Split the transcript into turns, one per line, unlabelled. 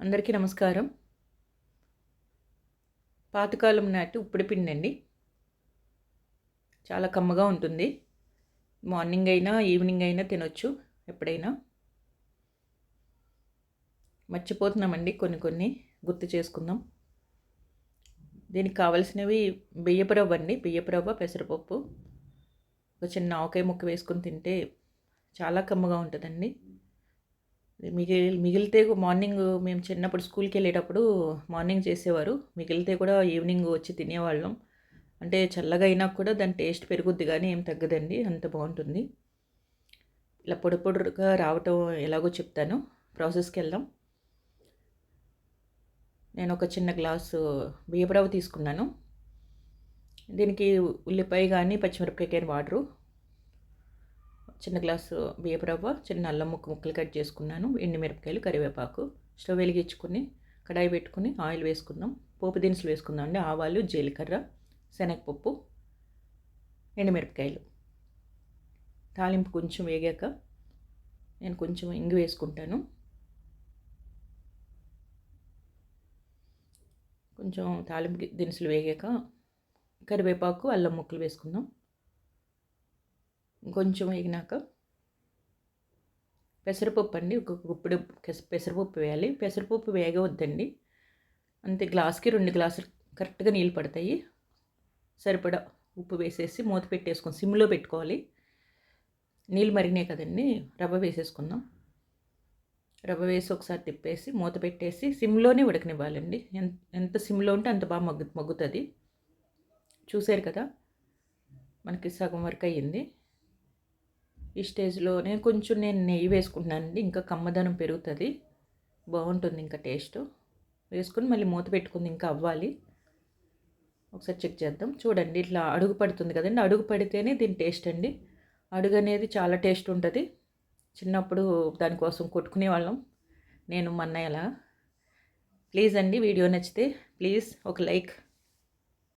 అందరికీ నమస్కారం. పాతకాలం నాటి ఉప్పుడు పిండి అండి చాలా కమ్మగా ఉంటుంది. మార్నింగ్ అయినా ఈవినింగ్ అయినా తినొచ్చు ఎప్పుడైనా. మర్చిపోతున్నామండి కొన్ని కొన్ని గుర్తు చేసుకుందాం. దీనికి కావలసినవి బియ్యపు రవ్వ అండి. బియ్యపు రవ్వ పెసరపప్పు. ఒక చిన్న ఆవకాయ ముక్క వేసుకొని తింటే చాలా కమ్మగా ఉంటుందండి. మిగిలి మిగిలితే మార్నింగ్ మేము చిన్నప్పుడు స్కూల్కి వెళ్ళేటప్పుడు మార్నింగ్ చేసేవారు. మిగిలితే కూడా ఈవినింగ్ వచ్చి తినేవాళ్ళం. అంటే చల్లగా అయినా కూడా దాని టేస్ట్ పెరుగుద్ది కానీ ఏం తగ్గదండి అంత బాగుంటుంది. ఇలా పొడి పొడిగా రావటం ఎలాగో చెప్తాను. ప్రాసెస్కి వెళ్దాం. నేను ఒక చిన్న గ్లాసు బియ్యపురవ్వ తీసుకున్నాను. దీనికి ఉల్లిపాయ కానీ పచ్చిమిరపకాయ కానీ వాడరు. చిన్న గ్లాసు బియ్యపు రవ్వ చిన్న అల్లం ముక్క ముక్కలు కట్ చేసుకున్నాను. ఎండుమిరపకాయలు కరివేపాకు స్టవ్ వెలిగించుకుని కడాయి పెట్టుకుని ఆయిల్ వేసుకుందాం. పోపు దినుసులు వేసుకుందాం అండి. ఆవాలు జీలకర్ర శనగపప్పు ఎండుమిరపకాయలు తాలింపు కొంచెం వేగాక నేను కొంచెం ఇంగు వేసుకుంటాను. కొంచెం తాలింపు దినుసులు వేగాక కరివేపాకు అల్లం ముక్కలు వేసుకుందాం. కొంచెం వేగినాక పెసరపప్పు అండి ఒక గుప్పుడు పెసరపప్పు వేయాలి. పెసరపప్పు వేగవద్దండి. అంతే గ్లాస్కి రెండు గ్లాసులు కరెక్ట్గా నీళ్ళు పడతాయి. సరిపడా ఉప్పు వేసేసి మూత పెట్టేసుకొని సిమ్లో పెట్టుకోవాలి. నీళ్ళు మరిగినాయి కదండి రవ్వ వేసేసుకుందాం. రవ్వ వేసి ఒకసారి తిప్పేసి మూత పెట్టేసి సిమ్లోనే ఉడకనివ్వాలండి. ఎంత సిమ్లో ఉంటే అంత బాగా మగ్గు మగ్గుతుంది. చూసారు కదా మనకి సగం వరకు అయ్యింది. ఈ స్టేజ్లోనే కొంచెం నేను నెయ్యి వేసుకుంటున్నానండి ఇంకా కమ్మదనం పెరుగుతుంది. బాగుంటుంది ఇంకా టేస్ట్ వేసుకుని మళ్ళీ మూత పెట్టుకుంది ఇంకా అవ్వాలి. ఒకసారి చెక్ చేద్దాం. చూడండి ఇట్లా అడుగు పడుతుంది కదండి. అడుగు పడితేనే దీని టేస్ట్ అండి. అడుగు అనేది చాలా టేస్ట్ ఉంటుంది. చిన్నప్పుడు దానికోసం కొట్టుకునే వాళ్ళం. నేను మన్నయ్యలా ప్లీజ్ అండి వీడియో నచ్చితే ప్లీజ్ ఒక లైక్.